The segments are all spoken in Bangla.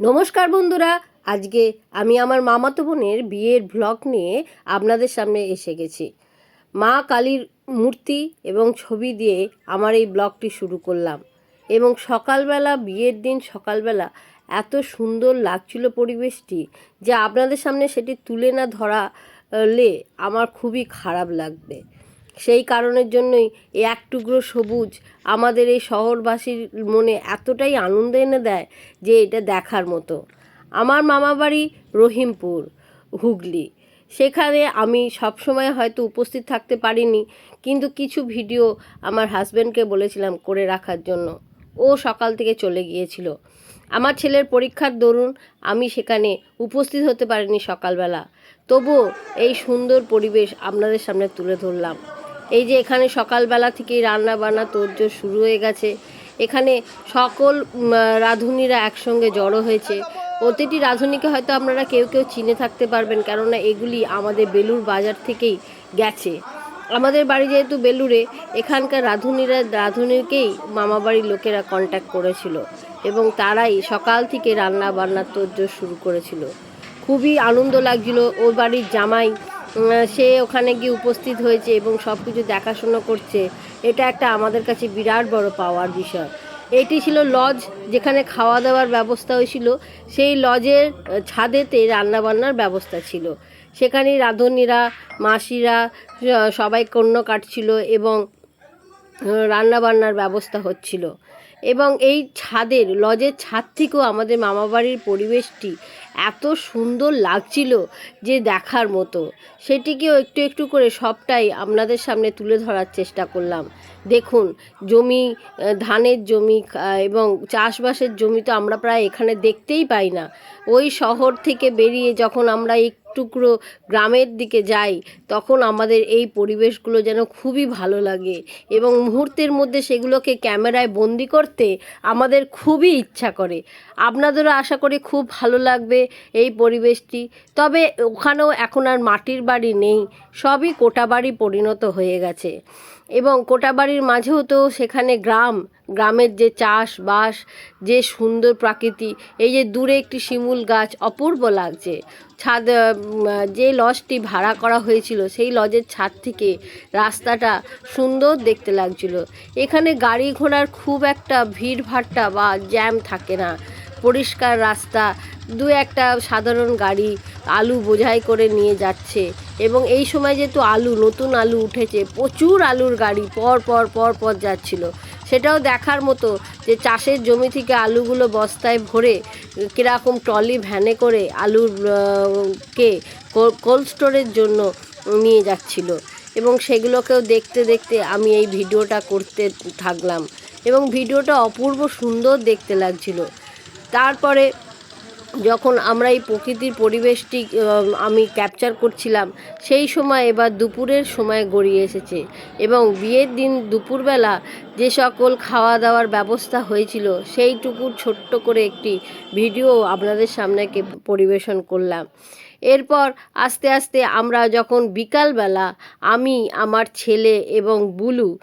নমস্কার বন্ধুরা, আজকে আমি আমার মামাতো বোনের বিয়ের ব্লগ নিয়ে আপনাদের সামনে এসে গেছি। মা কালীর মূর্তি এবং ছবি দিয়ে আমার এই ব্লগটি শুরু করলাম এবং সকালবেলা, বিয়ের দিন সকালবেলা এত সুন্দর লাগছিল পরিবেশটি যে আপনাদের সামনে সেটি তুলে না ধরালে আমার খুবই খারাপ লাগবে। সেই কারণের জন্যই এই এক টুকরো সবুজ আমাদের এই শহরবাসীর মনে এতটাই আনন্দ এনে দেয় যে এটা দেখার মতো। আমার মামাবাড়ি রহিমপুর, হুগলি। সেখানে আমি সবসময় হয়তো উপস্থিত থাকতে পারিনি, কিন্তু কিছু ভিডিও আমার হাজব্যান্ডকে বলেছিলাম করে রাখার জন্য। ও সকাল থেকে চলে গিয়েছিল। আমার ছেলের পরীক্ষার দরুন আমি সেখানে উপস্থিত হতে পারিনি সকালবেলা। তবুও এই সুন্দর পরিবেশ আপনাদের সামনে তুলে ধরলাম। এই যে এখানে সকালবেলা থেকেই রান্না বান্না তোড়জোড় শুরু হয়ে গেছে। এখানে সকল রাঁধুনিরা একসঙ্গে জড়ো হয়েছে। প্রতিটি রাঁধুনিকে হয়তো আপনারা কেউ কেউ চিনে থাকতে পারবেন, কেননা এগুলি আমাদের বেলুর বাজার থেকেই গেছে। আমাদের বাড়ি যেহেতু বেলুরে এখানকার রাঁধুনিরা, রাঁধুনিকেই মামাবাড়ির লোকেরা কন্ট্যাক্ট করেছিল এবং তারাই সকাল থেকে রান্না বান্নার তোড়জোড় শুরু করেছিল। খুবই আনন্দ লাগছিল। ওর বাড়ির জামাই সে ওখানে গিয়ে উপস্থিত হয়েছে এবং সব কিছু দেখাশোনা করছে। এটা একটা আমাদের কাছে বিরাট বড় পাওয়ার বিষয়। এটি ছিল লজ যেখানে খাওয়া দাওয়ার ব্যবস্থা হয়েছিল। সেই লজের ছাদেতে রান্নাবান্নার ব্যবস্থা ছিল। সেখানে রাঁধুনিরা, মাসিরা সবাই কন্য কাটছিল এবং রান্নাবান্নার ব্যবস্থা হচ্ছিল। এবং এই ছাদের, লজের ছাদ থেকেও আমাদের মামাবাড়ির পরিবেশটি এত সুন্দর লাগছিল যে দেখার মতো। সেটিকেও একটু একটু করে সবটাই আপনাদের সামনে তুলে ধরার চেষ্টা করলাম। দেখুন, জমি ধানের জমি এবং চাষবাসের জমি তো আমরা প্রায় এখানে দেখতেই পাই না। ওই শহর থেকে বেরিয়ে যখন আমরা এই টুকরো গ্রামের দিকে যাই, তখন আমাদের এই পরিবেশগুলো যেন খুবই ভালো লাগে। এবং মুহূর্তের মধ্যে সেগুলোকে ক্যামেরায় বন্দি করতে আমাদের খুবই ইচ্ছা করে। আপনাদেরও আশা করি খুব ভালো লাগবে এই পরিবেশটি। তবে ওখানেও এখন আর মাটির বাড়ি নেই, সবই কোটা বাড়ি পরিণত হয়ে গেছে। এবং কোটা বাড়ির মাঝেও তো সেখানে গ্রাম গ্রামের যে চাষবাস, যে সুন্দর প্রাকৃতি, এই যে দূরে একটি শিমুল গাছ অপূর্ব লাগছে। ছাদ যে লজটি ভাড়া করা হয়েছিল, সেই লজের ছাদ থেকে রাস্তাটা সুন্দর দেখতে লাগছিল। এখানে গাড়ি ঘোড়ার খুব একটা ভিড় ভাট্টা বা জ্যাম থাকে না। পরিষ্কার রাস্তা, দু একটা সাধারণ গাড়ি আলু বোঝাই করে নিয়ে যাচ্ছে। এবং এই সময় যেহেতু আলু, নতুন আলু উঠেছে, প্রচুর আলুর গাড়ি পর পর পর পর যাচ্ছিল। সেটাও দেখার মতো যে চাষের জমি থেকে আলুগুলো বস্তায় ভরে কীরকম ট্রলি ভ্যানে করে আলুর কে কোল্ড স্টোরের জন্য নিয়ে যাচ্ছিল। এবং সেগুলোকেও দেখতে দেখতে আমি এই ভিডিওটা করতে থাকলাম। এবং ভিডিওটা অপূর্ব সুন্দর দেখতে লাগছিল। তারপরে যখন আমরা এই প্রকৃতির পরিবেশটি আমি ক্যাপচার করছিলাম, সেই সময় এবার দুপুরের সময় গড়িয়ে এসেছে। এবং বিয়ের দিন দুপুরবেলা যে সকল খাওয়া দাওয়ার ব্যবস্থা হয়েছিল, সেইটুকু ছোট্ট করে একটি ভিডিও আপনাদের সামনেকে পরিবেশন করলাম। এরপর আস্তে আস্তে আমরা যখন বিকালবেলা আমি, আমার ছেলে এবং বুলু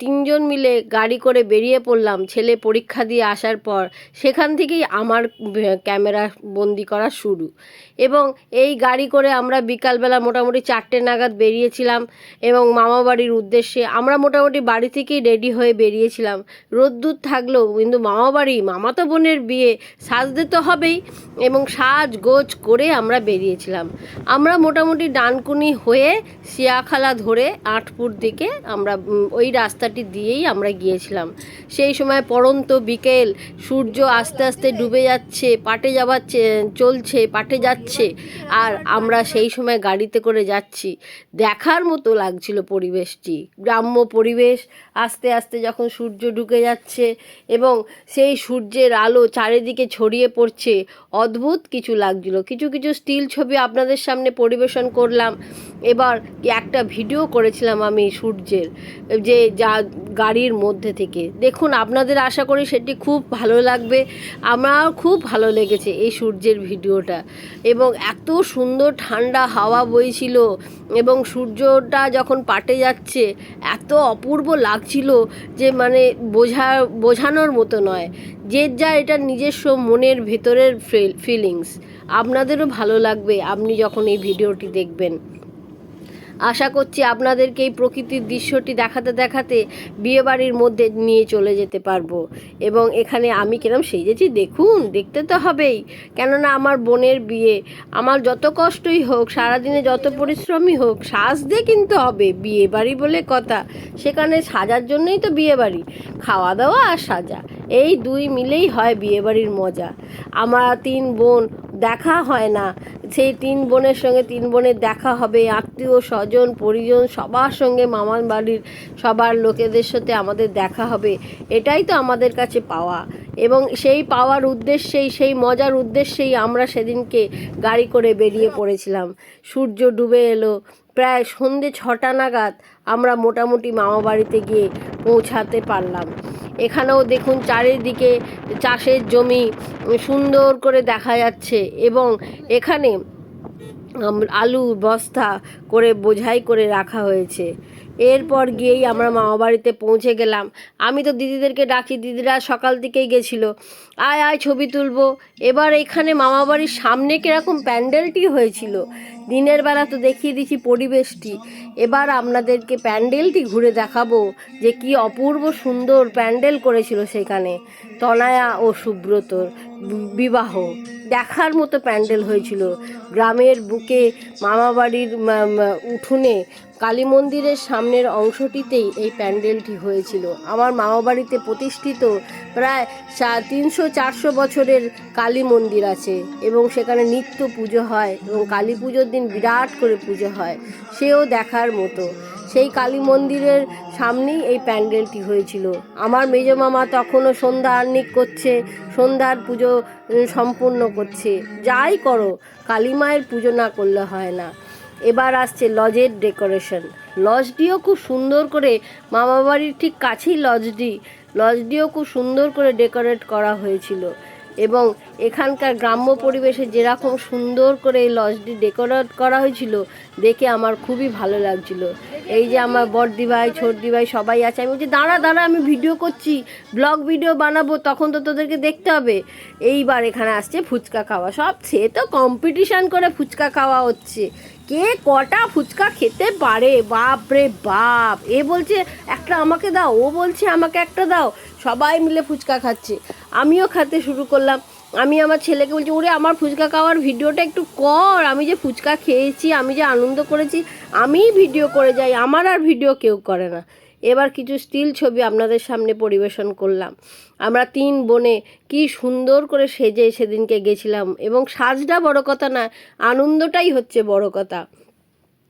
তিনজন মিলে গাড়ি করে বেরিয়ে পড়লাম ছেলে পরীক্ষা দিয়ে আসার পর। সেখান থেকেই আমার ক্যামেরা বন্দি করা শুরু। এবং এই গাড়ি করে আমরা বিকালবেলা মোটামুটি চারটে নাগাদ বেরিয়েছিলাম এবং মামাবাড়ির উদ্দেশ্যে আমরা মোটামুটি বাড়ি থেকেই রেডি হয়ে বেরিয়েছিলাম। রোদ্দুর থাকলেও কিন্তু মামা মামাবাড়ি মামাতো বোনের বিয়ে, সাজতে তো হবেই এবং সাজ গোজ করে আমরা বেরিয়েছিলাম। আমরা মোটামুটি ডানকুনি হয়ে শিয়াখালা ধরে আটপুর দিকে আমরা ওই রাস্তাটি দিয়েই আমরা গিয়েছিলাম। সেই সময় পড়ন্ত বিকেল, সূর্য আস্তে আস্তে ডুবে যাচ্ছে, পাটে যাবার চলছে, পাটে যাচ্ছে, আর আমরা সেই সময় গাড়িতে করে যাচ্ছি। দেখার মতো লাগছিল পরিবেশটি। গ্রাম্য পরিবেশ আস্তে আস্তে যখন সূর্য ঢুকে যাচ্ছে এবং সেই সূর্যের আলো চারিদিকে ছড়িয়ে পড়ছে, অদ্ভুত কিছু লাগছিল। কিছু কিছু স্টিল ছবি আপনাদের সামনে পরিবেশন করলাম। এবার একটা ভিডিও করেছিলাম আমি সূর্যের, যে যা গাড়ির মধ্যে থেকে। দেখুন, আপনাদের আশা করি সেটি খুব ভালো লাগবে। আমার খুব ভালো লেগেছে এই সূর্যের ভিডিওটা। এবং এত সুন্দর ঠান্ডা হাওয়া বইছিল এবং সূর্যটা যখন পাটে যাচ্ছে, এত অপূর্ব লাগছিল যে মানে বোঝা, বোঝানোর মতো নয়। যে যা এটা নিজস্ব মনের ভেতরের ফিলিংস। আপনাদেরও ভালো লাগবে আপনি যখন এই ভিডিওটি দেখবেন। আশা করছি আপনাদেরকে এই প্রকৃতির দৃশ্যটি দেখাতে দেখাতে বিয়েবাড়ির মধ্যে নিয়ে চলে যেতে পারব। এবং এখানে আমি কিরম সেজেছি, দেখুন, দেখতে তো হবেই। কেননা আমার বোনের বিয়ে, আমার যত কষ্টই হোক, সারাদিনে যত পরিশ্রমই হোক, সাজতে কিন্তু হবে বিয়ে বাড়ি বলে কথা। সেখানে সাজার জন্যই তো বিয়ে বাড়ি খাওয়া দাওয়া আর সাজা। এই দুই মিলেই হয় বিয়েবাড়ির মজা। আমার তিন বোন দেখা হয় না। সেই তিন বোনের সঙ্গে তিন বোনের দেখা হবে। আত্মীয়, স্বজন, পরিজন, সবার সঙ্গে মামার বাড়ির সবার লোকেদের সাথে আমাদের দেখা হবে। এটাই তো আমাদের কাছে পাওয়া। এবং সেই পাওয়ার উদ্দেশ্যেই, সেই মজার উদ্দেশ্যেই আমরা সেদিনকে গাড়ি করে বেরিয়ে পড়েছিলাম। সূর্য ডুবে এলো। প্রায় সন্ধে ছটা নাগাদ আমরা মোটামুটি মামা বাড়িতে গিয়ে পৌঁছাতে পারলাম। এখানেও দেখুন চারিদিকে চাষের জমি সুন্দর করে দেখা যাচ্ছে এবং এখানে আলু বস্তা করে বোঝাই করে রাখা হয়েছে। এরপর গিয়েই আমরা মামা বাড়িতে পৌঁছে গেলাম। আমি তো দিদিদেরকে ডাকি, দিদিরা সকাল থেকেই গেছিল। আয় আয় ছবি তুলবো। এবার এখানে মামা বাড়ির সামনে কীরকম প্যান্ডেলটি হয়েছিল। দিনের বেলা তো দেখিয়ে দিচ্ছি পরিবেশটি। এবার আপনাদেরকে প্যান্ডেলটি ঘুরে দেখাবো যে কি অপূর্ব সুন্দর প্যান্ডেল করেছিল সেখানে। তনায়া ও সুব্রতর বিবাহ। দেখার মতো প্যান্ডেল হয়েছিল। গ্রামের বুকে মামাবাড়ির উঠোনে কালী মন্দিরের সামনের অংশটিতেই এই প্যান্ডেলটি হয়েছিল। আমার মামাবাড়িতে প্রতিষ্ঠিত প্রায় তিনশো চারশো বছরের কালী মন্দির আছে এবং সেখানে নিত্য পুজো হয় এবং কালী পুজোর দিন বিরাট করে পুজো হয়, সেও দেখার মতো। সেই কালী মন্দিরের সামনেই এই প্যান্ডেলটি হয়েছিল। আমার মেজ মামা তখনও সন্ধ্যা আর্নিক করছে, সন্ধ্যার পুজো সম্পূর্ণ করছে। যাই করো, কালী মায়ের পুজো না করলে হয় না। এবার আসছে লজের ডেকোরেশন। লজটিও খুব সুন্দর করে মামাবাড়ির ঠিক কাছেই লজটি। লজটিও খুব সুন্দর করে ডেকোরেট করা হয়েছিল। এবং এখানকার গ্রাম্য পরিবেশে যেরকম সুন্দর করে এই লজটি ডেকোরেট করা হয়েছিল, দেখে আমার খুবই ভালো লাগছিল। এই যে আমার বড়দি ভাই ছোটদি ভাই সবাই আছে। আমি বলছি, দাঁড়া দাঁড়া, আমি ভিডিও করছি, ব্লগ, ভিডিও বানাবো, তখন তো তোদেরকে দেখতে হবে। এইবার এখানে আসছে ফুচকা খাওয়া। সব, সে তো কম্পিটিশান করে ফুচকা খাওয়া হচ্ছে। কে কটা ফুচকা খেতে পারে? বাপ রে বাপ! এ বলছে, একটা আমাকে দাও, ও বলছে আমাকে একটা দাও। সবাই মিলে ফুচকা খাচ্ছে। আমিও খেতে শুরু করলাম। আমি আমার ছেলেকে বলছি, ওরে, আমার ফুচকা খাওয়ার ভিডিওটা একটু কর। আমি যে ফুচকা খেয়েছি, আমি যে আনন্দ করেছি, আমিই ভিডিও করে যাই। আমার আর ভিডিও কেউ করে না। এবার কিছু স্টিল ছবি আপনাদের সামনে পরিবেশন করলাম। আমরা তিন বোনে কি সুন্দর করে সেজে সেদিনকে গেছিলাম। এবং সাজটা বড় কথা না, আনন্দটাই হচ্ছে বড় কথা।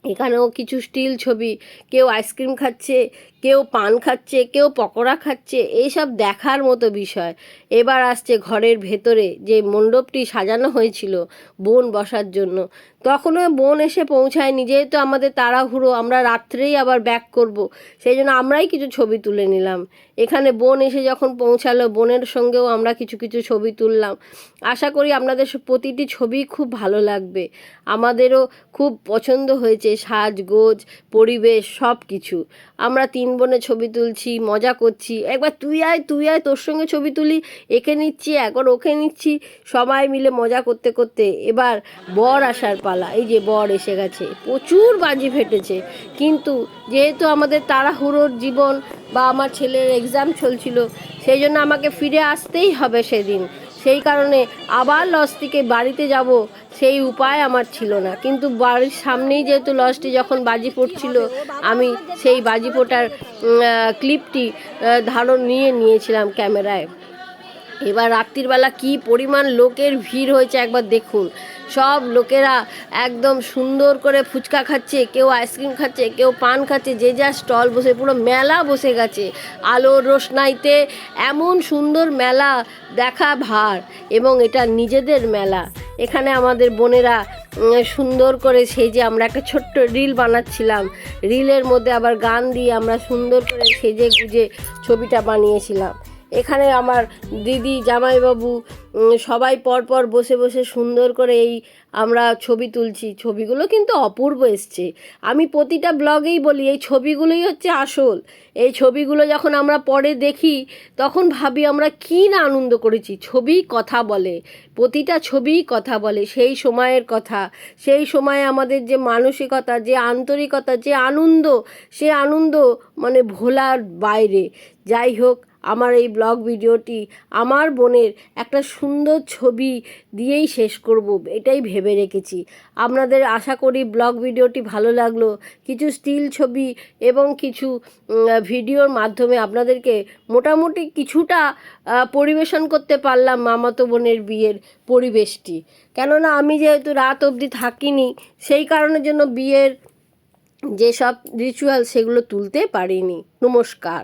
এখানেও কিছু স্টিল ছবি। কেউ আইসক্রিম খাচ্ছে, কেউ পান খাচ্ছে, কেউ পকোড়া খাচ্ছে, এইসব দেখার মতো বিষয়। এবার আসছে ঘরের ভেতরে যে মণ্ডপটি সাজানো হয়েছিল বোন বসার জন্য। তখনও বোন এসে পৌঁছায়নি, যেহেতু আমাদের তাড়াহুড়ো, আমরা রাত্রেই আবার ব্যাক করব। সেই জন্য আমরাই কিছু ছবি তুলে নিলাম। এখানে বোন এসে যখন পৌঁছালো, বোনের সঙ্গেও আমরা কিছু কিছু ছবি তুললাম। আশা করি আপনাদের প্রতিটি ছবি খুব ভালো লাগবে। আমাদেরও খুব পছন্দ হয়েছে সাজগোজ পরিবেশ, সব কিছু। আমরা তিন বোনে ছবি তুলছি, মজা করছি। একবার তুই আয় তুই আয়, তোর সঙ্গে ছবি তুলি, একে নিচ্ছি, একবার ওকে নিচ্ছি, সবাই মিলে মজা করতে করতে এবার বর আসার পালা। এই যে বর এসে গেছে। প্রচুর বাজি ফেটেছে। কিন্তু যেহেতু আমাদের তাড়াহুড়োর জীবন বা আমার ছেলের এক্সাম চলছিল সেই জন্য আমাকে ফিরে আসতেই হবে সেদিন। সেই কারণে আবার লজ থেকে বাড়িতে যাব সেই উপায় আমার ছিল না। কিন্তু বাড়ির সামনেই যেহেতু লজটি যখন বাজি পড়ছিল আমি সেই বাজি আহ, ক্লিপটি ধারণ নিয়ে নিয়েছিলাম ক্যামেরায়। এবার রাত্রিবেলা কি পরিমাণ লোকের ভিড় হয়েছে একবার দেখুন। সব লোকেরা একদম সুন্দর করে ফুচকা খাচ্ছে, কেউ আইসক্রিম খাচ্ছে, কেউ পান খাচ্ছে, যে যা স্টল বসে, পুরো মেলা বসে গেছে। আলোর রোশনাইতে এমন সুন্দর মেলা দেখা ভার, এবং এটা নিজেদের মেলা। এখানে আমাদের বোনেরা সুন্দর করে সেই যে আমরা একটা ছোট্ট রিল বানাচ্ছিলাম। রিলের মধ্যে আবার গান দিয়ে আমরা সুন্দর করে সেজে গুজে ছবিটা বানিয়েছিলাম। এখানে আমার দিদি, জামাইবাবু সবাই পরপর বসে বসে সুন্দর করে এই আমরা ছবি তুলছি। ছবিগুলো কিন্তু অপূর্ব এসছে। আমি প্রতিটা ব্লগেই বলি, এই ছবিগুলোই হচ্ছে আসল। এই ছবিগুলো যখন আমরা পরে দেখি, তখন ভাবি আমরা কী না আনন্দ করেছি। ছবি কথা বলে। প্রতিটা ছবিই কথা বলে। সেই সময়ের কথা, সেই সময়ে আমাদের যে মানসিকতা, যে আন্তরিকতা, যে আনন্দ, সে আনন্দ মানে ভোলার বাইরে। যাই হোক আমার এই ব্লগ ভিডিওটি আমার বোনের একটা সুন্দর ছবি দিয়েই শেষ করব, এটাই ভেবে রেখেছি। আপনাদের আশা করি ব্লগ ভিডিওটি ভালো লাগল। কিছু স্টিল ছবি এবং কিছু ভিডিওর মাধ্যমে আপনাদেরকে মোটামুটি কিছুটা পরিবেশন করতে পারলাম মামাতো বোনের বিয়ের পরিবেশটি। কেননা আমি যেহেতু রাত অবধি থাকিনি, সেই কারণের জন্য বিয়ের যেসব রিচুয়াল সেগুলো তুলতে পারিনি। নমস্কার।